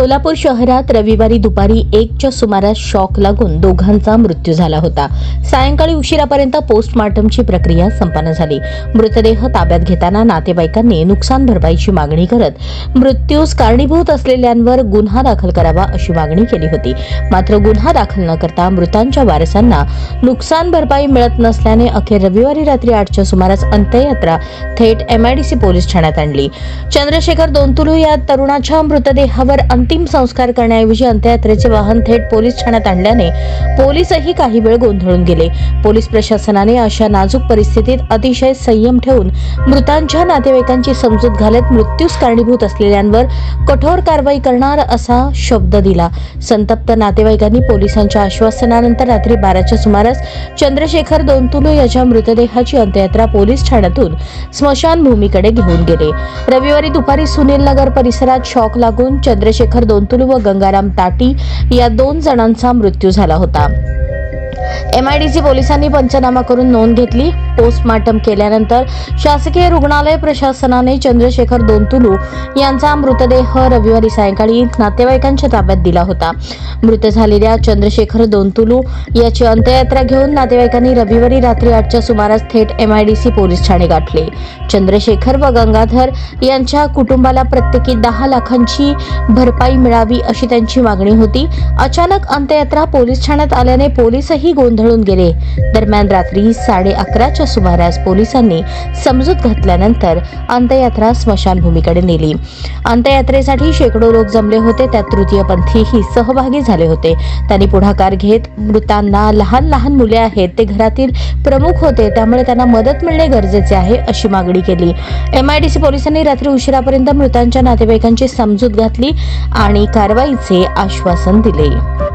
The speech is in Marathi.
सोलापूर शहरात रविवारी दुपारी एकच्या सुमारास शॉक लागून दोघांचा मृत्यू झाला होता. सायंकाळी उशिरापर्यंत पोस्टमार्टमची प्रक्रिया संपन्न झाली. मृतदेह ताब्यात घेताना नातेवाईकांनी नुकसान भरपाईची मागणी करत मृत्यूस कारणीभूत असलेल्यांवर गुन्हा दाखल करावा अशी मागणी केली होती. मात्र गुन्हा दाखल न करता मृतांच्या वारसांना नुकसान भरपाई मिळत नसल्याने अखेर रविवारी रात्री आठच्या सुमारास अंत्ययात्रा थेट एमआयडीसी पोलीस ठाण्यात आणली. चंद्रशेखर दोनतुलू या तरुणाच्या मृतदेहावर अंतिम संस्कार करण्याऐवजी अंत्ययात्रेचे वाहन थेट पोलीस ठाण्यात आणल्याने पोलीसही काही वेळ गोंधळून गेले. पोलीस प्रशासनाने अशा नाजूक परिस्थितीत अतिशय संयम ठेवून मृतांच्या नातेवाईकांची समजूत घालत मृत्यूस कारणीभूत असलेल्यांवर कठोर कारवाई करणार असा शब्द दिला. संतप्त नातेवाईकांनी पोलिसांच्या आश्वासनानंतर रात्री बाराच्या सुमारास चंद्रशेखर दोनतुलू याच्या मृतदेहाची अंत्ययात्रा पोलीस ठाण्यातून स्मशानभूमीकडे घेऊन गेले. रविवारी दुपारी सुनील नगर परिसरात शॉक लागून चंद्रशेखर दोनतुलू व गंगाराम ताटी या दोन जणांचा मृत्यू झाला होता. एम आय डी सी पोलिसांनी पंचनामा करून नोंद घेतली. पोस्टमार्टम केल्यानंतर शासकीय रुग्णालय प्रशासनाने चंद्रशेखर दोनतुलू यांचा मृतदेह रविवारी सायंकाळी नातेवाईकांच्या ताब्यात दिला होता. मृत झालेल्या चंद्रशेखर दोनतुलू याची अंत्ययात्रा घेऊन नातेवाईकांनी रविवारी रात्री आठच्या सुमारास थेट M I D C police Thane गाठले. चंद्रशेखर व गंगाधर यांच्या कुटुंबाला प्रत्येकी दहा लाखांची भरपाई मिळावी अशी त्यांची मागणी होती. अचानक अंत्ययात्रा पोलीस ठाण्यात आल्याने पोलीसही गोंधळून गेले. दरम्यान रात्री साडे अकराच्या सुमारास पोलिसांनी समजूत घातल्यानंतर अंत्ययात्रा स्मशानभूमीकडे नेली. अंत्ययात्रेसाठी शेकडो लोक जमले होते त्यात तृतीयपंथीही सहभागी झाले होते. त्यांनी पुढाकार घेत मृतांना लहान लहान मुले आहेत ते घरातील प्रमुख होते त्यामुळे त्यांना मदत मिळणे गरजेचे आहे अशी मागणी केली. एमआयडीसी पोलिसांनी रात्री उशिरापर्यंत मृतांच्या नातेवाईकांची समजूत घातली आणि कारवाईचे आश्वासन दिले.